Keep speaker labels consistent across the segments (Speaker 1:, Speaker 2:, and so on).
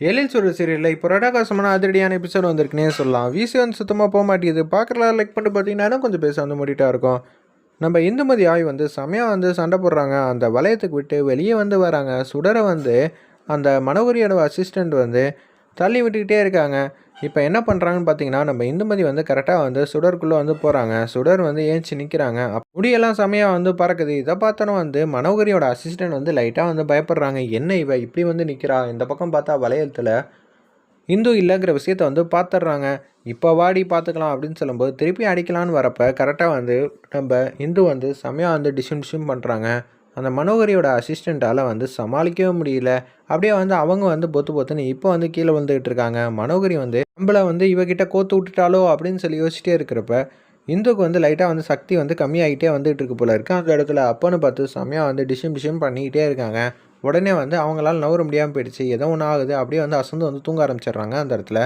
Speaker 1: எழில் சொல்கிற சீரியலில் இப்போ ரடாகாசமான அதிரடியான எபிசோட் வந்திருக்குனே சொல்லலாம். விசி வந்து சுத்தமாக போக மாட்டேங்குது. பார்க்குறலாம் லைக் பண்ணிட்டு பார்த்தீங்கன்னா கொஞ்சம் பேச வந்து மூடிட்டா இருக்கும். நம்ம இந்துமதி ஆய் வந்து செமையாக வந்து சண்டை போடுறாங்க. அந்த வளையத்துக்கு விட்டு வெளியே வந்து வராங்க. சுடரை வந்து அந்த மனோகரியோட அசிஸ்டண்ட் வந்து தள்ளி விட்டுக்கிட்டே இருக்காங்க. இப்போ என்ன பண்ணுறாங்கன்னு பார்த்தீங்கன்னா நம்ம இந்துமதி வந்து கரெக்டாக வந்து சுடருக்குள்ளே வந்து போகிறாங்க சுடர் வந்து ஏஞ்சி நிற்கிறாங்க முடியெல்லாம் செமையாக வந்து பறக்குது. இதை பார்த்தோன்னா வந்து மனோகரியோட அசிஸ்டன்ட் வந்து லைட்டாக வந்து பயப்படுறாங்க. என்ன இவ இப்படி வந்து நிற்கிறா இந்த பக்கம் பார்த்தா வளையத்தில் இந்து இல்லைங்கிற விஷயத்த வந்து பார்த்துட்றாங்க இப்போ வாடி பார்த்துக்கலாம் அப்படின்னு சொல்லும்போது திருப்பி அடிக்கலான்னு வரப்போ கரெக்டாக வந்து நம்ம இந்து வந்து செமையாக வந்து டிஷும் டிஷும் பண்ணுறாங்க அந்த மனோகரியோட அசிஸ்டண்ட்டால் வந்து சமாளிக்கவே முடியல. அப்படியே வந்து அவங்க வந்து பொத்து பொத்துன்னு இப்போ வந்து கீழே விழுந்துகிட்டு இருக்காங்க. மனோகரி வந்து நம்மள வந்து இவகிட்ட கோத்து விட்டுட்டாலோ அப்படின்னு சொல்லி யோசிச்சிட்டே இருக்கிறப்ப இந்துக்கு வந்து லைட்டாக வந்து சக்தி வந்து கம்மியாகிட்டே வந்துகிட்டு இருக்கு போல இருக்கு. அந்த இடத்துல அப்பன்னு பார்த்து செம்மையாக வந்து டிஷும் டிஷும் பண்ணிக்கிட்டே இருக்காங்க. உடனே வந்து அவங்களால நவர முடியாமல் போயிடுச்சு. ஏதோ ஒன்று ஆகுது. அப்படியே வந்து அசந்து வந்து தூங்க ஆரம்பிச்சிடுறாங்க அந்த இடத்துல.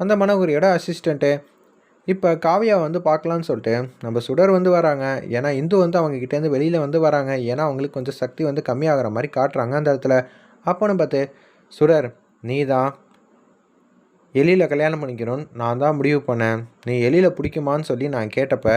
Speaker 1: அந்த மனோகரியோட அசிஸ்டண்ட்டு இப்போ காவியா வந்து பார்க்கலான்னு சொல்லிட்டு நம்ம சுடர் வந்து வராங்க. ஏன்னா இந்து வந்து அவங்க கிட்டேருந்து வெளியில் வந்து வராங்க. ஏன்னா அவங்களுக்கு கொஞ்சம் சக்தி வந்து கம்மியாகிற மாதிரி காட்டுறாங்க அந்த இடத்துல. அப்போன்னு பார்த்து சுடர் நீ தான் எலியில் கல்யாணம் பண்ணிக்கணும்னு நான் தான் முடிவு பண்ணேன். நீ எலியில் பிடிக்குமான்னு சொல்லி நான் கேட்டப்ப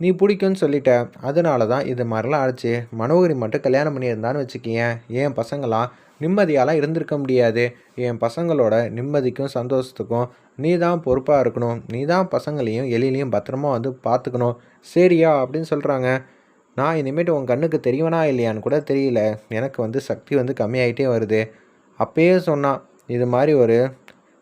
Speaker 1: நீ பிடிக்கும்னு சொல்லிட்ட. அதனால தான் இது மாதிரிலாம் ஆச்சு. மனோகரி மட்டும் கல்யாணம் பண்ணியிருந்தான்னு வச்சுக்கியேன். ஏன் பசங்களாம் நிம்மதியாலாம் இருந்திருக்க முடியாது. என் பசங்களோட நிம்மதிக்கும் சந்தோஷத்துக்கும் நீ தான் பொறுப்பாக இருக்கணும். நீ தான் பசங்களையும் எலிலையும் பத்திரமா வந்து பார்த்துக்கணும். சரியா? அப்படின்னு சொல்கிறாங்க நான் இனிமேட்டு உன் கண்ணுக்கு தெரியவனா இல்லையான்னு கூட தெரியல. எனக்கு வந்து சக்தி வந்து கம்மியாயிட்டே வருது. அப்பயே சொன்னான் இது மாதிரி ஒரு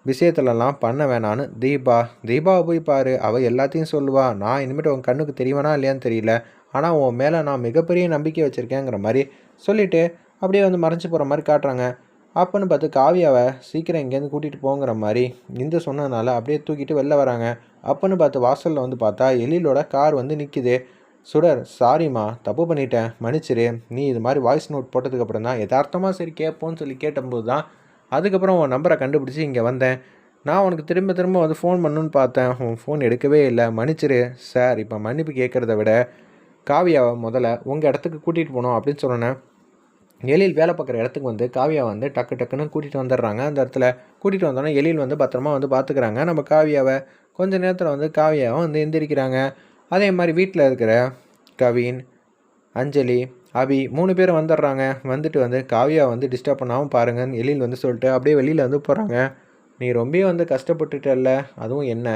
Speaker 1: விஷயத்துலலாம் பண்ண வேணான்னு தீபா. தீபாவை போய் பாரு. அவள் எல்லாத்தையும் சொல்லுவா. நான் இனிமேட்டு உன் கண்ணுக்கு தெரியவனா இல்லையான்னு தெரியல. ஆனால் உன் மேலே நான் மிகப்பெரிய நம்பிக்கை வச்சுருக்கேங்கிற மாதிரி சொல்லிவிட்டு அப்படியே வந்து மறைஞ்சு போகிற மாதிரி காட்டுறாங்க. அப்பன்னு பார்த்து காவியாவை சீக்கிரம் இங்கேருந்து கூட்டிகிட்டு போங்கிற மாதிரி இந்த சொன்னதுனால அப்படியே தூக்கிட்டு வெளில வராங்க. அப்போன்னு பார்த்து வாசலில் வந்து பார்த்தா எழிலோட கார் வந்து நிற்கிது சுடர் சாரிம்மா தப்பு பண்ணிட்டேன். மன்னிச்சிரு. நீ இது மாதிரி வாய்ஸ் நோட் போட்டதுக்கப்புறம் தான் யதார்த்தமாக சரி கேட்போன்னு சொல்லி கேட்டபோது தான் அதுக்கப்புறம் உன் நம்பரை கண்டுபிடிச்சி இங்கே வந்தேன். நான் உனக்கு திரும்ப திரும்ப வந்து ஃபோன் பண்ணுன்னு பார்த்தேன். உன் ஃபோன் எடுக்கவே இல்லை. மன்னிச்சிரு. சார் இப்போ மன்னிப்பு கேட்குறத விட காவியாவை முதல்ல உங்கள் இடத்துக்கு கூட்டிகிட்டு போனோம் அப்படின்னு சொன்னேன். எழில் வேலை பார்க்குற இடத்துக்கு வந்து காவியா வந்து டக்கு டக்குன்னு கூட்டிகிட்டு வந்துடுறாங்க. அந்த இடத்துல கூட்டிகிட்டு வந்தோன்னே எழில் வந்து பத்திரமா வந்து பார்த்துக்கிறாங்க. நம்ம காவியாவை கொஞ்ச நேரத்தில் வந்து காவியாவை வந்து எந்திரிக்கிறாங்க. அதே மாதிரி வீட்டில் இருக்கிற கவின் அஞ்சலி அபி மூணு பேரும் வந்துடுறாங்க. வந்துட்டு வந்து காவியா வந்து டிஸ்டர்ப் பண்ணாமல் பாருங்கன்னு எழில் வந்து சொல்லிட்டு அப்படியே வெளியில் வந்து போகிறாங்க நீ ரொம்ப வந்து கஷ்டப்பட்டுட்டல்ல அதுவும் என்ன?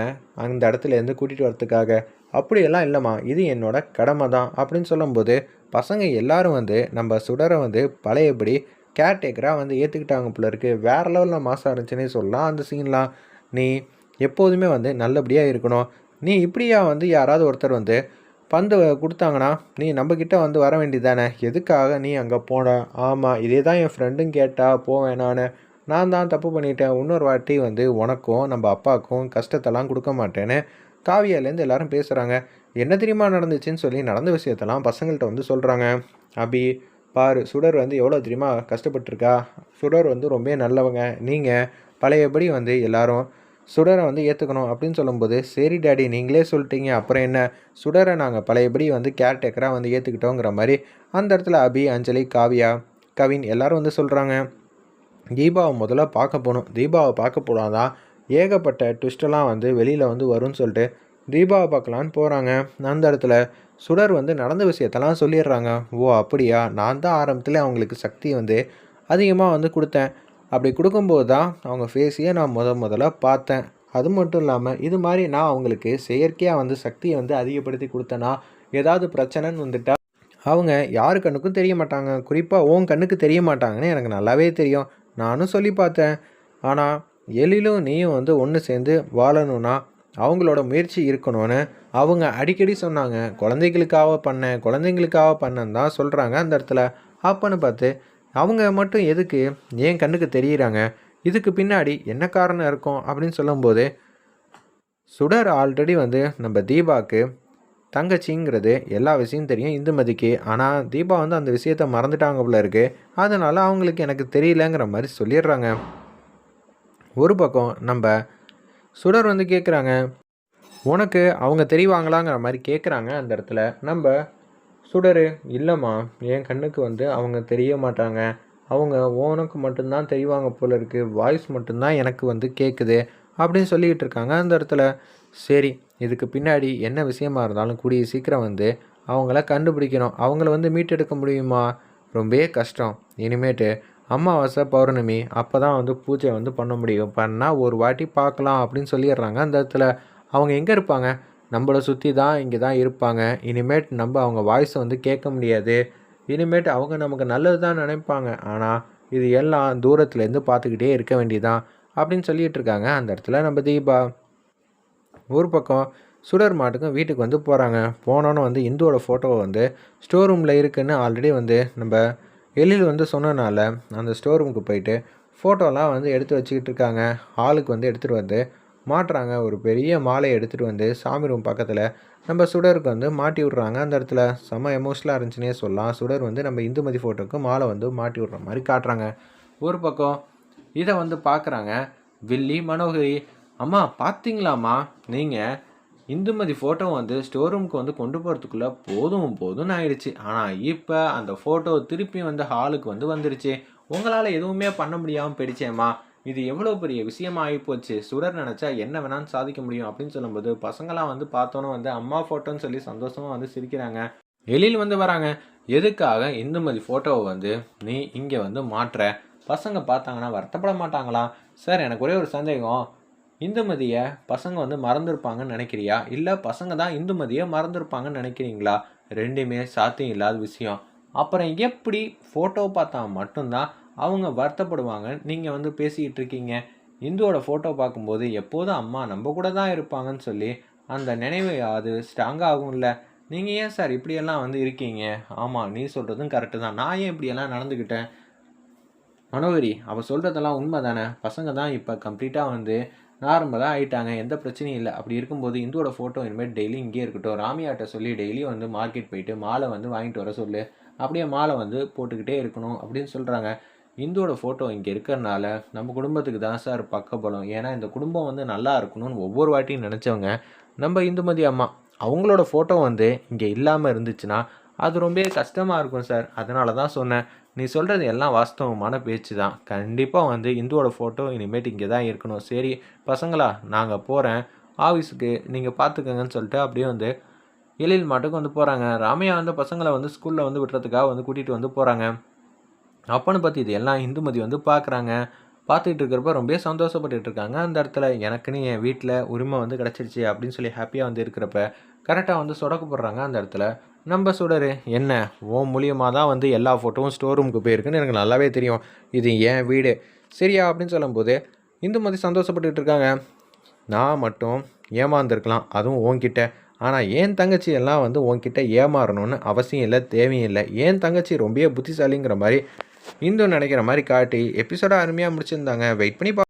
Speaker 1: அந்த இடத்துல இருந்து கூட்டிகிட்டு வரத்துக்காக அப்படியெல்லாம் இல்லைம்மா இது என்னோட கடமை தான் அப்படின்னு சொல்லும்போது பசங்க எல்லாரும் வந்து நம்ம சுடரை வந்து பழையபடி கேர்டேக்கராக வந்து ஏற்றுக்கிட்டாங்க போல இருக்குது வேறு லெவலில் மாதம் இருந்துச்சுன்னே சொல்லலாம் அந்த சீன்லாம் நீ எப்போதுமே வந்து நல்லபடியாக இருக்கணும். நீ இப்படியா வந்து யாராவது ஒருத்தர் வந்து பந்து கொடுத்தாங்கன்னா நீ நம்மக்கிட்ட வந்து வர வேண்டியதானே எதுக்காக நீ அங்கே போன? ஆமாம் இதே தான் என் ஃப்ரெண்டும் கேட்டா போவேன் நான் நான் தான் தப்பு பண்ணிட்டேன். இன்னொரு வாட்டி வந்து உனக்கும் நம்ம அப்பாவுக்கும் கஷ்டத்தெல்லாம் கொடுக்க மாட்டேன்னு காவியாலேருந்து எல்லாரும் பேசுகிறாங்க என்ன தெரியுமா நடந்துச்சுன்னு சொல்லி நடந்த விஷயத்தெல்லாம் பசங்கள்கிட்ட வந்து சொல்கிறாங்க அபி பாரு சுடர் வந்து எவ்வளோ தெரியுமா கஷ்டப்பட்டிருக்கா? சுடர் வந்து ரொம்ப நல்லவங்க. நீங்கள் பழையபடி வந்து எல்லாரும் சுடரை வந்து ஏற்றுக்கணும் அப்படின்னு சொல்லும்போது சரி டேடி நீங்களே சொல்லிட்டீங்க. அப்புறம் என்ன? சுடரை நாங்கள் பழையபடி வந்து கேர்டேக்கராக வந்து ஏற்றுக்கிட்டோங்கிற மாதிரி அந்த இடத்துல அபி அஞ்சலி காவியா கவின் எல்லாரும் வந்து சொல்கிறாங்க தீபாவை முதல்ல பார்க்க போகணும். தீபாவை பார்க்க போனாதான் ஏகப்பட்ட ட்விஸ்டெல்லாம் வந்து வெளியில் வந்து வரும்னு சொல்லிட்டு தீபாவை பார்க்கலான்னு போகிறாங்க அந்த இடத்துல சுடர் வந்து நடந்த விஷயத்தெல்லாம் சொல்லிடுறாங்க. ஓ அப்படியா? நான் தான் ஆரம்பத்தில் அவங்களுக்கு சக்தி வந்து அதிகமாக வந்து கொடுத்தேன். அப்படி கொடுக்கும்போது தான் அவங்க ஃபேஸையே நான் முத முதல்ல பார்த்தேன். அது மட்டும் இல்லாமல் இது மாதிரி நான் அவங்களுக்கு செயற்கையாக வந்து சக்தியை வந்து அதிகப்படுத்தி கொடுத்தேன்னா ஏதாவது பிரச்சனைன்னு வந்துட்டா அவங்க யாரு கண்ணுக்கும் தெரிய மாட்டாங்க. குறிப்பாக உன் கண்ணுக்கு தெரிய மாட்டாங்கன்னு எனக்கு நல்லாவே தெரியும். நானும் சொல்லி பார்த்தேன். ஆனால் எழிலும் நீயும் வந்து ஒன்று சேர்ந்து வாழணும்னா அவங்களோட முயற்சி இருக்கணும்னு அவங்க அடிக்கடி சொன்னாங்க. குழந்தைகளுக்காக பண்ணேன் குழந்தைங்களுக்காக பண்ணேன்னு தான் சொல்கிறாங்க அந்த இடத்துல. அப்பன்னு பார்த்து அவங்க மட்டும் எதுக்கு ஏன் கண்ணுக்கு தெரியிறாங்க? இதுக்கு பின்னாடி என்ன காரணம் இருக்கும் அப்படின்னு சொல்லும்போது சுடர் ஆல்ரெடி வந்து நம்ம தீபாவுக்கு தங்கச்சிங்கிறது எல்லா விஷயம் தெரியும் இந்துமதிக்கு ஆனால் தீபா வந்து அந்த விஷயத்த மறந்துட்டாங்க போல இருக்கு. அதனால் அவங்களுக்கு எனக்கு தெரியலங்கிற மாதிரி சொல்லிடுறாங்க. ஒரு பக்கம் நம்ம சுடர் வந்து கேட்குறாங்க உனக்கு அவங்க தெரிவாங்களாங்கிற மாதிரி கேட்குறாங்க அந்த இடத்துல. நம்ம சுடர் இல்லைம்மா என் கண்ணுக்கு வந்து அவங்க தெரிய மாட்டாங்க. அவங்க உனக்கு மட்டும்தான் தெரிவாங்க போல இருக்குது வாய்ஸ் மட்டும்தான் எனக்கு வந்து கேட்குது அப்படின்னு சொல்லிக்கிட்டு இருக்காங்க அந்த இடத்துல. சரி இதுக்கு பின்னாடி என்ன விஷயமா இருந்தாலும் கூடிய சீக்கிரம் வந்து அவங்கள கண்டுபிடிக்கணும். அவங்கள வந்து மீட்டெடுக்க முடியுமா? ரொம்பவே கஷ்டம். இனிமேட்டு அமாவாசை பௌர்ணமி அப்போ தான் வந்து பூஜை வந்து பண்ண முடியும். பண்ணால் ஒரு வாட்டி பார்க்கலாம் அப்படின்னு சொல்லிடுறாங்க. அந்த இடத்துல அவங்க எங்கே இருப்பாங்க? நம்மளை சுற்றி தான் இங்கே தான் இருப்பாங்க. இனிமேட் நம்ம அவங்க வாய்ஸை வந்து கேட்க முடியாது. இனிமேட் அவங்க நமக்கு நல்லது தான் நினைப்பாங்க. ஆனால் இது எல்லாம் தூரத்துலேருந்து பார்த்துக்கிட்டே இருக்க வேண்டியதான் அப்படின்னு சொல்லிகிட்டு இருக்காங்க. அந்த இடத்துல நம்ம தீபா. ஒரு பக்கம் சுடர் மாட்டுக்கும் வீட்டுக்கு வந்து போகிறாங்க போனோன்னு வந்து இந்துவோட ஃபோட்டோவை வந்து ஸ்டோர் ரூமில் இருக்குன்னு ஆல்ரெடி வந்து நம்ம எழில் வந்து சொன்னனால அந்த ஸ்டோர் ரூமுக்கு போயிட்டு ஃபோட்டோலாம் வந்து எடுத்து வச்சுக்கிட்டு இருக்காங்க. ஹாலுக்கு வந்து எடுத்துகிட்டு வந்து மாட்டுறாங்க. ஒரு பெரிய மாலையை எடுத்துகிட்டு வந்து சாமி ரூம் பக்கத்தில் நம்ம சுடருக்கு வந்து மாட்டி விட்றாங்க. அந்த இடத்துல செம்ம எமோஷனலாக இருந்துச்சுன்னே சொல்லலாம். சுடர் வந்து நம்ம இந்துமதி ஃபோட்டோக்கு மாலை வந்து மாட்டி விட்ற மாதிரி காட்டுறாங்க. ஒரு பக்கம் இதை வந்து பார்க்குறாங்க. வில்லி மனோகரி அம்மா பார்த்தீங்களாம்மா நீங்கள் இந்துமதி ஃபோட்டோ வந்து ஸ்டோர் ரூமுக்கு வந்து கொண்டு போகிறதுக்குள்ளே போதும் போதும்னு ஆயிடுச்சு. ஆனால் இப்போ அந்த ஃபோட்டோ திருப்பி வந்து ஹாலுக்கு வந்து வந்துருச்சு. உங்களால் எதுவுமே பண்ண முடியாமல் போயிடுச்சேம்மா. இது எவ்வளோ பெரிய விஷயமா ஆகிப்போச்சு சுடர் நினச்சா என்ன வேணாலும் சாதிக்க முடியும் அப்படின்னு சொல்லும்போது பசங்களாம் வந்து பார்த்தோன்னே வந்து அம்மா ஃபோட்டோன்னு சொல்லி சந்தோஷமாக வந்து சிரிக்கிறாங்க. எழில் வந்து வராங்க. எதுக்காக இந்துமதி ஃபோட்டோவை வந்து நீ இங்கே வந்து மாற்ற பசங்க பார்த்தாங்கன்னா வருத்தப்பட மாட்டாங்களா? சார் எனக்கு ஒரே ஒரு சந்தேகம். இந்துமதியை பசங்க வந்து மறந்துருப்பாங்கன்னு நினைக்கிறியா? இல்லை பசங்க தான் இந்துமதியை மறந்துருப்பாங்கன்னு நினைக்கிறீங்களா? ரெண்டுமே சாத்தியம் இல்லாத விஷயம். அப்புறம் எப்படி ஃபோட்டோ பார்த்தா மட்டும்தான் அவங்க வருத்தப்படுவாங்க நீங்கள் வந்து பேசிக்கிட்டு இருக்கீங்க? இந்துவோட ஃபோட்டோ பார்க்கும்போது எப்போதும் அம்மா நம்ம கூட தான் இருப்பாங்கன்னு சொல்லி அந்த நினைவு அது ஸ்ட்ராங்காகும்ல நீங்கள் ஏன் சார் இப்படியெல்லாம் வந்து இருக்கீங்க? ஆமாம் நீ சொல்கிறதும் கரெக்டு தான். நான் ஏன் இப்படியெல்லாம் நடந்துக்கிட்டேன்? மனோகரி அவள் சொல்கிறதெல்லாம் உண்மை தானே பசங்க தான் இப்போ கம்ப்ளீட்டாக வந்து நார்மலாக ஆகிட்டாங்க எந்த பிரச்சனையும் இல்லை. அப்படி இருக்கும்போது இந்துவோட ஃபோட்டோ இனிமேல் டெய்லி இங்கே இருக்கட்டும். ராமியாட்ட சொல்லி டெய்லி வந்து மார்க்கெட் போயிட்டு மாலை வந்து வாங்கிட்டு வர சொல்லு. அப்படியே மாலை வந்து போட்டுக்கிட்டே இருக்கணும் அப்படின்னு சொல்கிறாங்க இந்துவோட ஃபோட்டோ இங்கே இருக்கிறனால நம்ம குடும்பத்துக்கு தான் சார் பக்கபலம் ஏன்னா இந்த குடும்பம் வந்து நல்லா இருக்கணும்னு ஒவ்வொரு வாட்டியும் நினச்சவங்க. நம்ம இந்துமதி அம்மா அவங்களோட ஃபோட்டோ வந்து இங்கே இல்லாமல் இருந்துச்சுன்னா அது ரொம்ப கஷ்டமாக இருக்கும் சார் அதனால தான் சொன்னேன். நீ சொல்கிறது எல்லாம் வாஸ்தவமான பேச்சு தான். கண்டிப்பாக வந்து இந்துவோட ஃபோட்டோ இனிமேட்டு இங்கே தான் இருக்கணும். சரி பசங்களா நாங்கள் போகிறேன் ஆஃபீஸுக்கு நீங்கள் பார்த்துக்கங்கன்னு சொல்லிட்டு அப்படியே வந்து எழில் மாட்டுக்கு வந்து போகிறாங்க ராமையா வந்து பசங்களை வந்து ஸ்கூலில் வந்து விட்டுறதுக்காக வந்து கூட்டிகிட்டு வந்து போகிறாங்க அப்பன்னு பற்றி இது எல்லாம் இந்துமதி வந்து பார்க்குறாங்க பார்த்துட்டு இருக்கிறப்ப ரொம்ப சந்தோஷப்பட்டு இருக்காங்க. அந்த இடத்துல எனக்குன்னு என் வீட்டில் உரிமை வந்து கிடச்சிருச்சு அப்படின்னு சொல்லி ஹாப்பியாக வந்து இருக்கிறப்ப கரெக்டாக வந்து சொடக்கு போடுறாங்க அந்த இடத்துல. நம்ம சுடரு என்ன? ஓ மூலியமாக தான் வந்து எல்லா ஃபோட்டோவும் ஸ்டோர் ரூமுக்கு போயிருக்குன்னு எனக்கு நல்லாவே தெரியும். இது என் வீடு? சரியா? அப்படின்னு சொல்லும்போது இந்து மதி சந்தோஷப்பட்டுக்கிட்டு இருக்காங்க. நான் மட்டும் ஏமாந்துருக்கலாம். அதுவும் உன்கிட்ட. ஆனால் ஏன் தங்கச்சி எல்லாம் வந்து உன்கிட்ட ஏமாறணும்னு அவசியம் இல்லை தேவையும் இல்லை. ஏன் தங்கச்சி ரொம்பவே புத்திசாலிங்கிற மாதிரி இந்து நினைக்கிற மாதிரி காட்டி எபிசோட அருமையாக முடிச்சிருந்தாங்க. வெயிட் பண்ணி பா